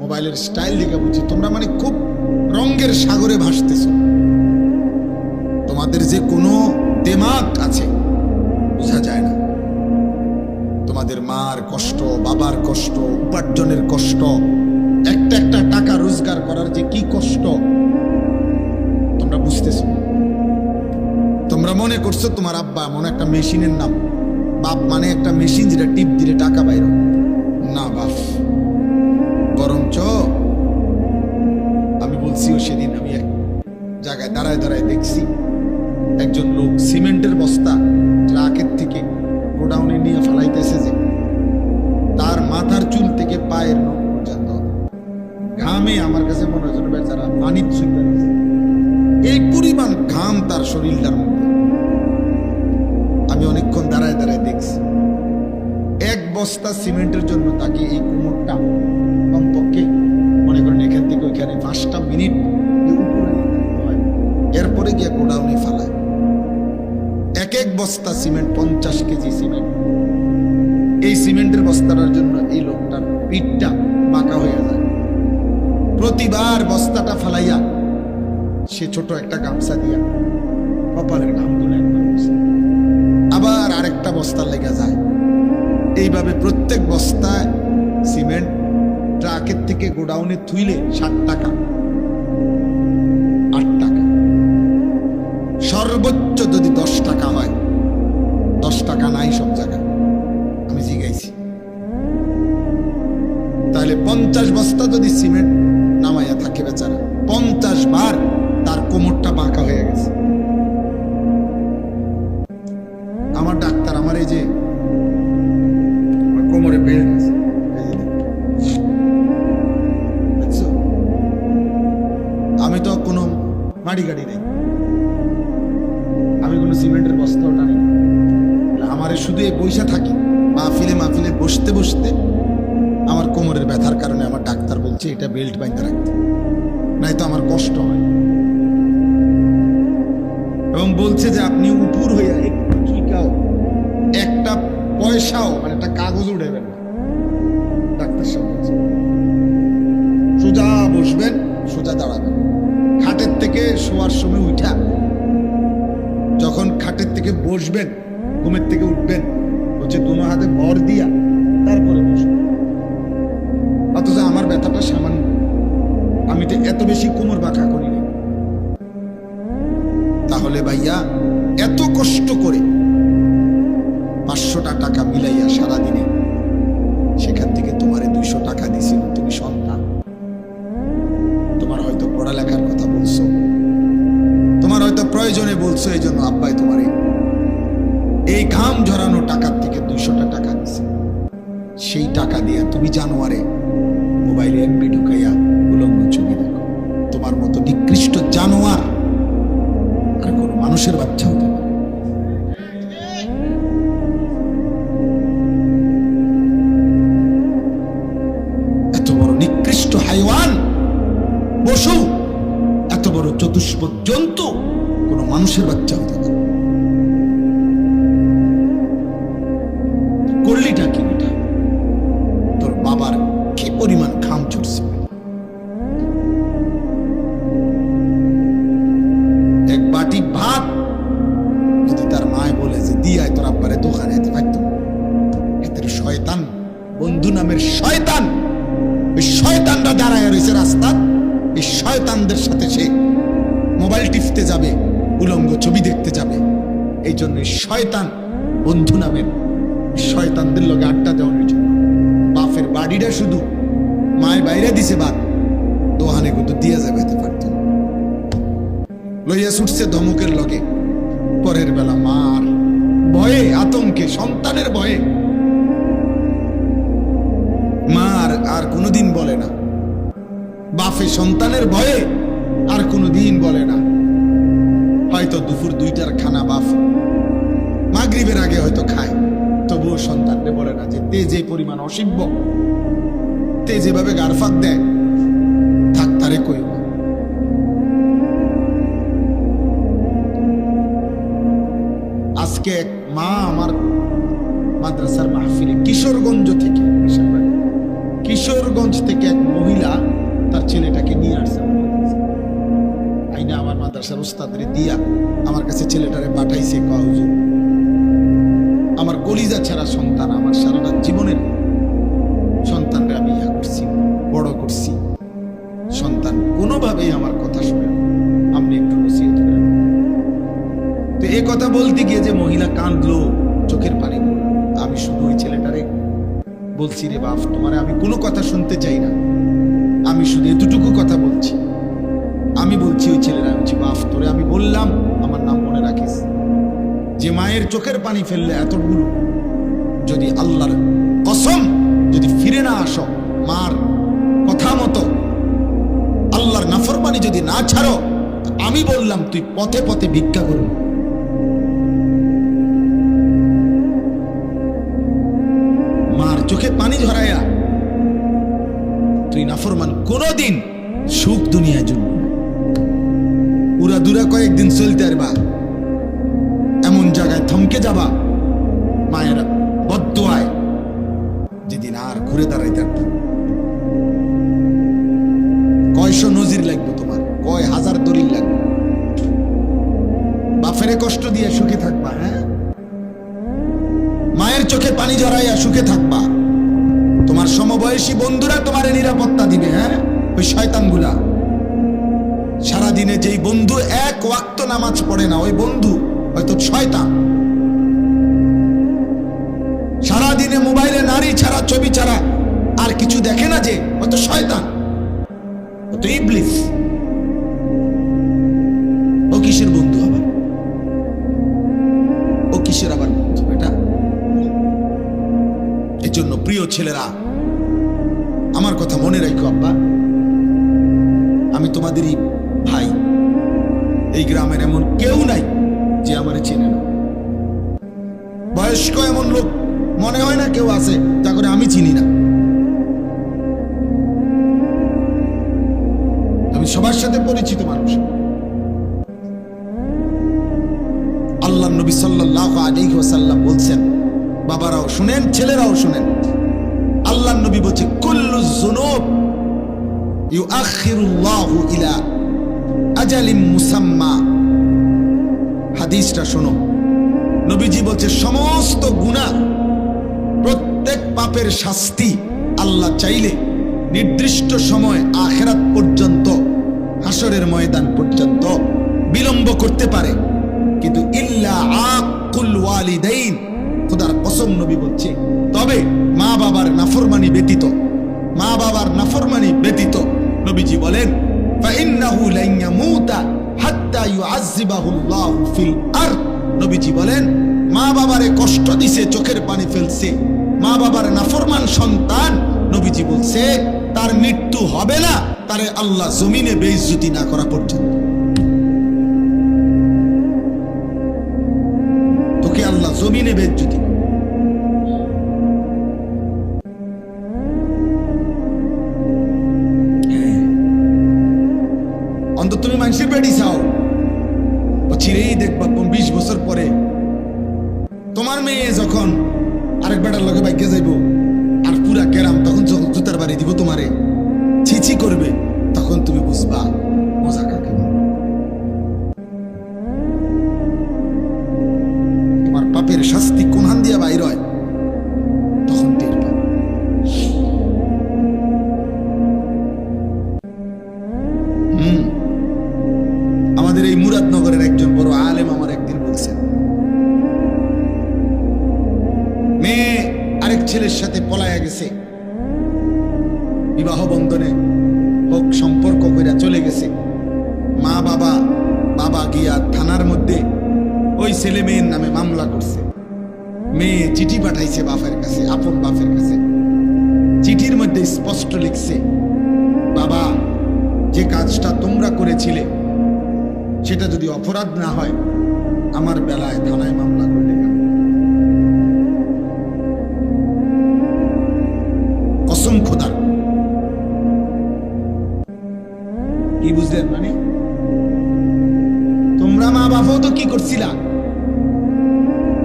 মোবাইলের স্টাইল দেখে বুঝছি তোমরা মানে খুব রঙ্গের সাগরে ভাসতেছ। তোমাদের যে কোনো দেমাগ আছে, বোঝা যায় না। তোমাদের মার কষ্ট, বাবার কষ্ট, উপার্জনের কষ্ট, একটা একটা টাকা রোজগার করার যে কি কষ্ট, তোমরা বুঝতেছো। তোমরা মনে করছ তোমার আব্বা মনে একটা মেশিনের নাম। বাপ মানে একটা মেশিন যেটা টিপ দিলে টাকা বাইর দাঁড়ায় দাঁড়ায় দেখছি একজন লোক সিমেন্টের বস্তা ট্রাকের থেকে গোডাউনে নিয়ে ফেলাইতেছে যে তার মাথার চুল থেকে পায়ের নখ পর্যন্ত। ঘামে আমার কাছে মনে হয় বেচারা পানি এই পরিমাণ ঘাম তার শরীরটার মধ্যে। আমি অনেকক্ষণ দাঁড়ায় দাঁড়ায় দেখছি, এক বস্তা সিমেন্টের জন্য তাকে এই কুমোরটা কমপক্ষে মনে করেন এখান থেকে ওইখানে পাঁচটা গোডাউনে ফেলায়। এক এক বস্তা সিমেন্ট, পঞ্চাশ কেজি সিমেন্ট। এই সিমেন্টের বস্তাটার জন্য এই লোকটার পিঠটা বাঁকা হয়ে যায়। প্রতিবার বস্তাটা ফেলাইয়া সে ছোট একটা গামছা দিয়া কপালের ঘাম তুলে একবার আবার আরেকটা বস্তা লেগে যায়। এইভাবে প্রত্যেক বস্তায় সিমেন্ট ট্রাকের থেকে গোডাউনে থুইলে ষাট টাকা। যদি দশ বসতে। আমার কোমরের ব্যথার কারণে আমার ডাক্তার বলছে, এটা বেল্ট বাইন্ধে রাখতে নাই তো আমার কষ্ট হয়। এবং বলছে যে, আপনি উপর হইয়া একটু ঝুঁকাও একটা পয়সাও মানে একটা কাগজ উঠেবেন না ডাক্তার সাহেব বলছে, সোজা বসবেন, সোজা দাঁড়াবেন। খাটের থেকে শোয়ার সময় উঠা। যখন খাটের থেকে বসবেন, ঘুমের থেকে উঠবেন হচ্ছে দুনো হাতে ভর দিয়া বসবেন অথচ আমার ব্যথাটা সামান্য। আমি তো এত বেশি কোমর বাঁকা করি তাহলে ভাইয়া, এত কষ্ট করে পাঁচশোটা টাকা মিলাইয়া সারাদিনে সেখান থেকে তোমারে দুইশো টাকা দিছিল তুমি সন্তান। তোমার হয়তো পড়ালেখার কথা বলছো। তোমার হয়তো প্রয়োজনে বলছো, এই জন্য আব্বাই তোমার এই ঘাম ঝরানো টাকার থেকে দুইশোটা টাকা দিছে। সেই টাকা দিয়ে তুমি জানোয়ারে মোবাইলে এমবি ঢুকাইয়া উলঙ্গ ছবি দেখো। তোমার মতো নিকৃষ্ট জানোয়ার আর কোনো মানুষের বাচ্চা হতে এত বড় নিকৃষ্ট হাইওয়ান এত বড় চতুষ্পদ জন্তু, কোনো মানুষের বাচ্চা হতে নামের শয়তান। ওই শয়তানরা দাঁড়ায় রয়েছে রাস্তা এই শয়তানদের সাথে সে মোবাইল টিপতে যাবে, উলঙ্গ ছবি দেখতে যাবে। এই জন্য শয়তান বন্ধু নামের শয়তানদের লগে আড্ডা দেওয়ার জন্য। বাপের বাড়িটা শুধু মায়ের বাইরে দিছে বাদ দোহানে কিন্তু দিয়ে যাবে পারত লইয়া ছুটছে ধমকের লগে। পরের বেলা মার ভয়ে, আতঙ্কে, সন্তানের ভয়ে কোনোদিন বলে না। বাপে সন্তানের ভয়ে আর কোনোদিন বলে না। হয়তো দুপুর দুইটার খানা বাপ মাগরিবের আগে হয়তো খায়। তবুও সন্তানকে বলে না যে তে যে পরিমাণ অসিব্য তে যেভাবে গারফাত দেয়, থাক তারে কই আজকে এক মা আমার মাদ্রাসার মাহফিলে কিশোরগঞ্জ থেকে কিশোরগঞ্জ থেকে এক মহিলা তার ছেলেটাকে নিয়ে আসছে। আইনা আমার মাদ্রাসার উস্তাদরে দিয়া আমার কাছে ছেলেটারে পাঠাইছে হুজুর, আমার গলিজা ছাড়া সন্তান আমার সারাটা জীবনের সন্তানরে আমি ইয়া করছি, বড় করছি। সন্তান কোনোভাবেই আমার কথা শুনে আপনি একটু নসিহত করেন। তো এ কথা বলতে গিয়ে যে মহিলা কাঁদলো, চোখের পানি। আমি শুধু ওই ছেলে বলছি, রে বাপ, তোমারে আমি কোনো কথা শুনতে চাই না। আমি শুধু এতটুকু কথা বলছি। আমি বলছি, ওই ছেলেরা আমি বাপ। তোরে আমি বললাম, আমার নাম মনে রাখিস। যে মায়ের চোখের পানি ফেললে এতগুলো যদি আল্লাহর কসম যদি ফিরে না আসো, মার কথা মতো, আল্লাহর নাফরমানি যদি না ছাড়ো, আমি বললাম, তুই পথে পথে ভিক্ষা করবি। কোনোদিন সুখ দুনিয়ায় জন্য উড়া দুরা কয়েকদিন চলতে পারবা এমন জায়গায় থমকে যাবা, মায়ের বদুয়ায় যেদিন আর ঘুরে দাঁড়াইতে পারবে না। কয়শো নজির লাগবে তোমার, কয় হাজার দলিল লাগবে। বাফেরে কষ্ট দিয়ে সুখে থাকবা হ্যাঁ? মায়ের চোখে পানি জড়াইয়া সুখে থাকবা। সমবয়সী বন্ধুরা তোমার নিরাপত্তা দিবে হ্যাঁ? ওই শয়তানগুলা। সারাদিনে যেই বন্ধু এক ওয়াক্ত নামাজ পড়ে না, ওই বন্ধু হয়তো শয়তান। সারাদিনে মোবাইলে নারী ছাড়া, ছবি ছাড়া আর কিছু দেখে না যে হয়তো শয়তান। ইবলিস। ও কিসের বন্ধু আবার? ও কিসের আবার বন্ধু এটা এই জন্য প্রিয় ছেলেরা ভাই, এই গ্রামের এমন কেউ নাই যে আমার চেনে না। বয়স্ক এমন লোক মনে হয় না কেউ আছে যা করে আমি চিনি না। আমি সবার সাথে পরিচিত মানুষ। আল্লাহ নবী সাল্লাহ আলী ওসাল্লাম বলছেন, বাবারাও শুনেন, ছেলেরাও শুনেন, আল্লাহ নবী বলছে কুল্লু জুনুব ইউআখিরুল্লাহু ইলা আজালিম মুসাম্মা। হাদিসটা শোনো। নবীজি বলছে, সমস্ত গুনাহ, প্রত্যেক পাপের শাস্তি আল্লাহ চাইলে নির্দিষ্ট সময় আখেরাত পর্যন্ত হাসরের ময়দান পর্যন্ত বিলম্ব করতে পারে। কিন্তু ইল্লা আকুল ওয়ালিদাইন, খোদার কসম নবী বলছে, তবে মা বাবার নাফরমানি ব্যতীত মা বাবার নাফরমানি ব্যতীত নবীজি বলেন নবীজি বলেন, মা বাবারে কষ্ট দিছে, চোখের পানি ফেলছে। মা বাবার নাফরমান সন্তান, নবীজি বলছে, তার মৃত্যু হবে না, তারে আল্লাহ জমিনে বেইজ্জতি না করা পর্যন্ত। তোকে আল্লাহ জমিনে বেইজ্জতি বন্ধনে হোক সম্পর্ক কইরা চলে গেছে। মা বাবা বাবা গিয়া থানার মধ্যে ওই ছেলে মেয়ের নামে মামলা করছে। মেয়ে চিঠি পাঠাইছে বাপের কাছে, আপন বাপের কাছে। চিঠির মধ্যে স্পষ্ট লিখছে, বাবা, যে কাজটা তোমরা করেছিলে, সেটা যদি অপরাধ না হয়, আমার বেলায় থানায় মামলা করলে কি করছিলা?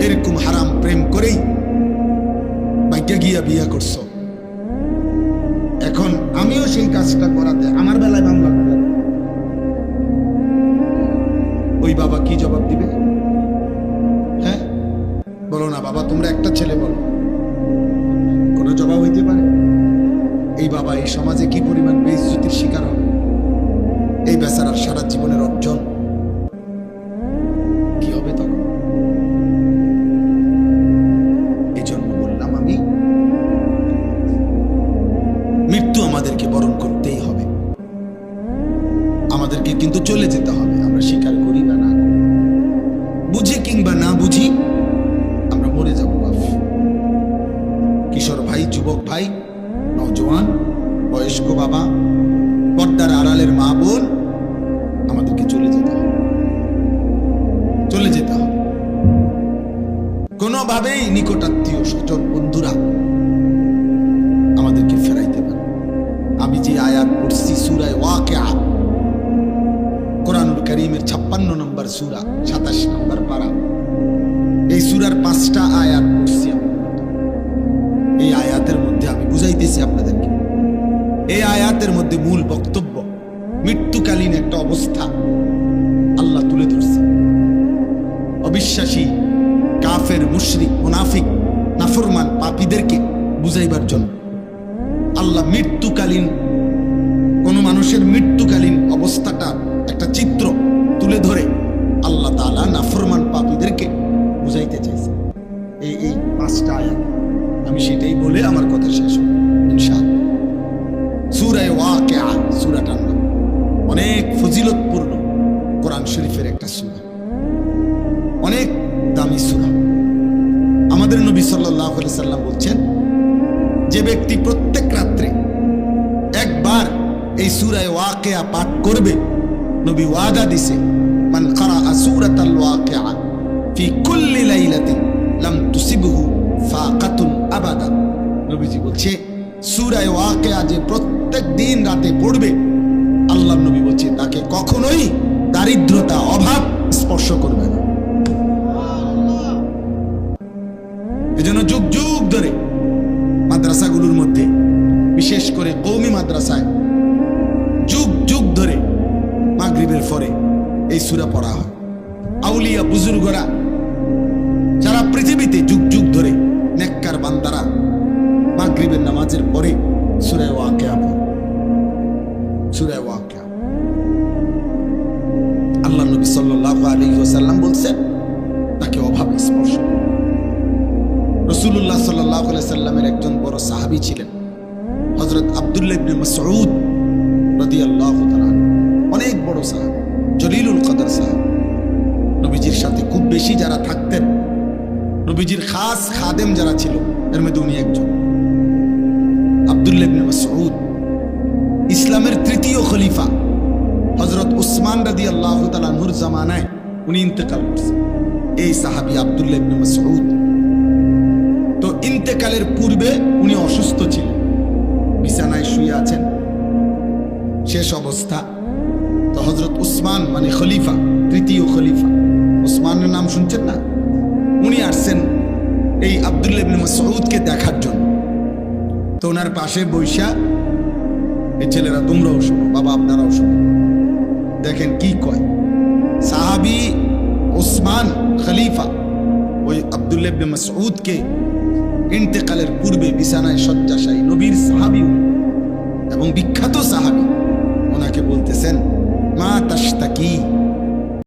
এরকম হারাম প্রেম করেই বাইকে গিয়া বিয়া করছ। এখন আমিও সেই কাজটা করাতে আমার বেলায় মামলা এই বাবা কি জবাব দিবে? হ্যাঁ? বলো না বাবা, তোমরা একটা ছেলে বলো। কোনো জবাব হইতে পারে? এই বাবা এই সমাজে কি পরিমাণ বেইজ্জতির শিকার হবে? এই বেচারার সারা জীবনের অর্জন আমরা স্বীকার করি বা না করি। বুঝি কিংবা না বুঝি, আমরা মরে যাব, বাপ। কিশোর ভাই, যুবক ভাই, নওজোয়ান, বয়স্ক বাবা, পর্দার আড়ালের মা বোন, আমাদেরকে চলে যেতে হবে। চলে যেতে হবে। কোনোভাবেই নিকটাত্মীয় স্বজন, বন্ধুরা আমাদেরকে ফেরাইতে পারে আমি যে আয়াত পড়ছি, সুরায় ওয়াকিয়া কোরআনুল করিমের ছাপ্পান্ন নম্বর সুরা, সাতাশ নম্বর পারা। এই সুরার পাঁচটা আয়াত পড়ছি এই আয়াতের মধ্যে আমি বুঝাইতেছি আপনাদেরকে। এই আয়াতের মধ্যে মূল বক্তব্য, মৃত্যুকালীন একটা অবস্থা আল্লাহ তুলে ধরছে। অবিশ্বাসী কাফের, মুশরিক, মুনাফিক, নাফরমান পাপীদেরকে বুঝাইবার জন্য আল্লাহ মৃত্যুকালীন, কোন মানুষের মৃত্যুকালীন অবস্থাটা একটা চিত্র তুলে ধরে আল্লাহ তাআলা নাফরমান পাপীদেরকে বুঝাইতে চাইছে। এই এই পাঁচটা আয়াত, আমি সেটাই বলে আমার কথা শেষ হবে ইনশাআল্লাহ। সূরায়ে অনেক ফজিলতপূর্ণ কোরআন শরীফের একটা সূরা। অনেক দামি সূরা। আমাদের নবী আলাইহি সাল্লাম বলছেন, যে ব্যক্তি প্রত্যেক রাত্রে একবার এই সূরায়ে ওয়াকিয়া পাঠ করবে নবী ওয়াদা দিছে, মান কারা সূরাতাল ওয়াকিয়া ফি কুল্লি লাইলাতিন লাম তুসিবহু ফাকাতুন আবাদা। নবীজি বলছে, সূরায়ে ওয়াকিয়া যে প্রত্যেক দিন রাতে পড়বে আল্লাহ নবী বলছে, তাকে কখনোই দারিদ্রতা, অভাব স্পর্শ করবে না। এজন্য যুগ যুগ ধরে মাদ্রাসাগুলোর মধ্যে, বিশেষ করে কৌমি মাদ্রাসায় এই সুরা পড়া হয়। আউলিয়া বুজুর্গরা যারা পৃথিবীতে যুগ যুগ ধরে নেককার বান্দারা মাগরিবের নামাজের পরে সুরে ওয়াকিয়া পড়ে। সুরে ওয়াকিয়া আল্লাহ নবী তাকে অভাব স্পর্শ সাল্লামের একজন বড় সাহাবি ছিলেন হজরত আবদুল্লাহ ইবনে মাসউদ রাদিয়াল্লাহু তাআলা অনেক বড় সাহাবী। জলিলুল কদর সাহাব। নবীজির সাথে খুব বেশি যারা থাকতেন, নবীজির খাস খাদেম যারা ছিল, এর মধ্যে উনি একজন। আবদুল্লাহ ইবনে মাসউদ, ইসলামের তৃতীয় খলিফা হজরত উসমান রাদিয়াল্লাহু তাআলা নূর জামানায় উনি ইন্তেকাল করছেন। এই সাহাবী আবদুল্লাহ ইবনে মাসউদ। তো ইন্তেকালের পূর্বে উনি অসুস্থ ছিলেন, বিছানায় শুয়ে আছেন। শেষ অবস্থা হজরত উসমান মানে খলিফা, তৃতীয় খলিফা। উসমানের নাম শুনছেন না? উনি আসছেন এই আবদুল্লাহ ইবনে মাসউদকে দেখার জন্য। তো ওনার পাশে বৈশা, এই ছেলেরা, তোমরাও শোনো, বাবা আপনারাও শোনো। দেখেন কি কয়। সাহাবি ওসমান খলিফা ওই আবদুল্লাহ ইবনে মাসউদকে ইন্তেকালের পূর্বে বিছানায় শয্যাশায়ী নবীর সাহাবি এবং বিখ্যাত সাহাবী Mata está aqui.